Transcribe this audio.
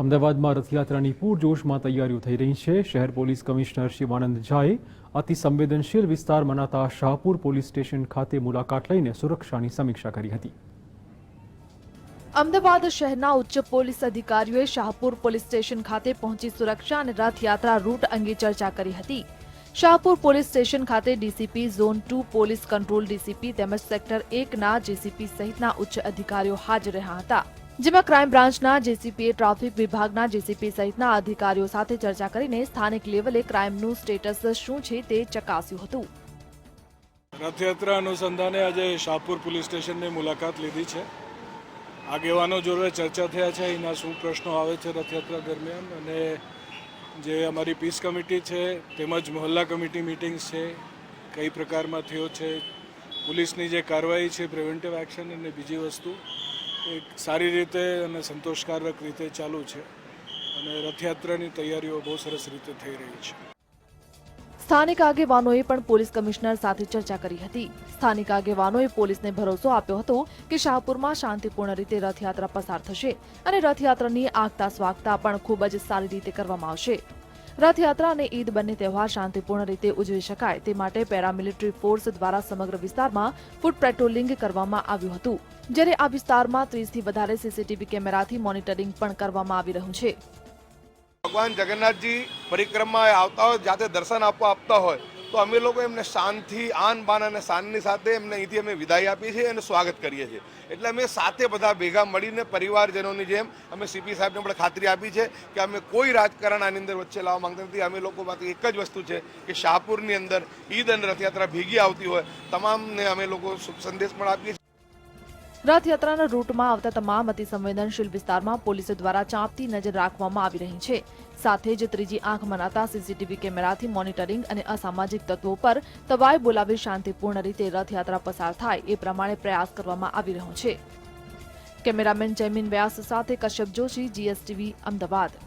અમદાવાદમાં રથયાત્રાની પૂરજોશમાં તૈયારીઓ થઈ રહી છે. શહેર પોલીસ કમિશનર શિવાનંદ ઝાએ અતિ સંવેદનશીલ વિસ્તાર મનાતા શાહપુર પોલીસ સ્ટેશન ખાતે મુલાકાત લઈને સુરક્ષાની સમીક્ષા કરી હતી. અમદાવાદ શહેરના ઉચ્ચ પોલીસ અધિકારીઓએ શાહપુર પોલીસ સ્ટેશન ખાતે પહોંચી સુરક્ષા અને રથયાત્રા રૂટ અંગે ચર્ચા કરી હતી. શાહપુર પોલીસ સ્ટેશન ખાતે DCP zone two police control DCP તેમજ સેક્ટર એકના જેસીપી સહિતના ઉચ્ચ અધિકારીઓ હાજર રહ્યા હતા. જેમાં ક્રાઇમ બ્રાન્ચના જેસીપીએ ટ્રાફિક વિભાગના જેસીપી સહિતના અધિકારીઓ સાથે ચર્ચા કરીને સ્થાનિક લેવલે ક્રાઇમનું સ્ટેટસ શું છે તે ચકાસ્યું હતું. રથયાત્રા અનુસંધાને આજે શાહપુર પોલીસ સ્ટેશનની મુલાકાત લીધી છે. આગેવાનો જોડે ચર્ચા થયા છે, એના શું પ્રશ્નો આવે છે રથયાત્રા દરમિયાન અને જે અમારી પીસ કમિટી છે, તેમજ મહોલ્લા કમિટી મિટિંગ્સ છે, કઈ પ્રકારમાં થયો છે, પોલીસની જે કાર્યવાહી છે, પ્રિવેન્ટિવ એક્શન અને બીજી વસ્તુ એક સારી રીતે અને સંતોષકારક રીતે ચાલુ છે અને રથયાત્રાની તૈયારીઓ બહુ સરસ રીતે થઈ રહી છે. સ્થાનિક આગેવાનોએ પણ પોલીસ કમિશનર સાથે ચર્ચા કરી હતી. સ્થાનિક આગેવાનોએ પોલીસને ભરોસો આપ્યો હતો કે શાહપુરમાં શાંતિપૂર્ણ રીતે રથયાત્રા પસાર થશે અને રથયાત્રાની આગતા સ્વાગતા પણ ખૂબ જ સારી રીતે કરવામાં આવશે. રથયાત્રા અને ઈદ બંને તહેવાર શાંતિપૂર્ણ રીતે ઉજવી શકાય. તે માટે પેરામિલિટરી ફોર્સ દ્વારા સમગ્ર વિસ્તારમાં ફૂટ પેટ્રોલિંગ કરવામાં આવ્યું હતું. જ્યારે આ વિસ્તારમાં ત્રીસથી વધારે સીસીટીવી કેમેરાથી મોનિટરિંગ પણ કરવામાં આવી રહ્યું છે. ભગવાન જગન્નાથજી પરિક્રમા આવતા હોય, જાતે દર્શન આપવા આપતા હોય તો અમે લોકો એમને શાનથી, આન બાન અને શાનની સાથે એમને અહીંથી અમે વિદાય આપીએ છીએ અને સ્વાગત કરીએ છીએ. એટલે અમે સાથે બધા ભેગા મળીને પરિવારજનોની જેમ અમે સીપી સાહેબને પણ ખાતરી આપી છે કે અમે કોઈ રાજકારણ આની અંદર વચ્ચે લાવવા માંગતા નથી. અમે લોકો લોકોમાંથી એક જ વસ્તુ છે કે શાહપુરની અંદર ઈદ અને રથયાત્રા ભેગી આવતી હોય. તમામને અમે લોકો સંદેશ પણ આપીએ છીએ રથયાત્રાના રૂટમાં આવતા તમામ અતિ સંવેદનશીલ વિસ્તારમાં પોલીસ દ્વારા ચાંપતી નજર રાખવામાં આવી રહી છે. સાથે જ ત્રીજી આંખ મનાતા સીસીટીવી કેમેરાથી મોનિટરિંગ અને અસામાજિક તત્વો પર તવાઈ બોલાવી શાંતિપૂર્ણ રીતે રથયાત્રા પસાર થાય એ પ્રમાણે પ્રયાસ કરવામાં આવી રહ્યો છે. કેમેરામેન જયમીન વ્યાસ સાથે કશ્યપ જોશી, જીએસટીવી, અમદાવાદ.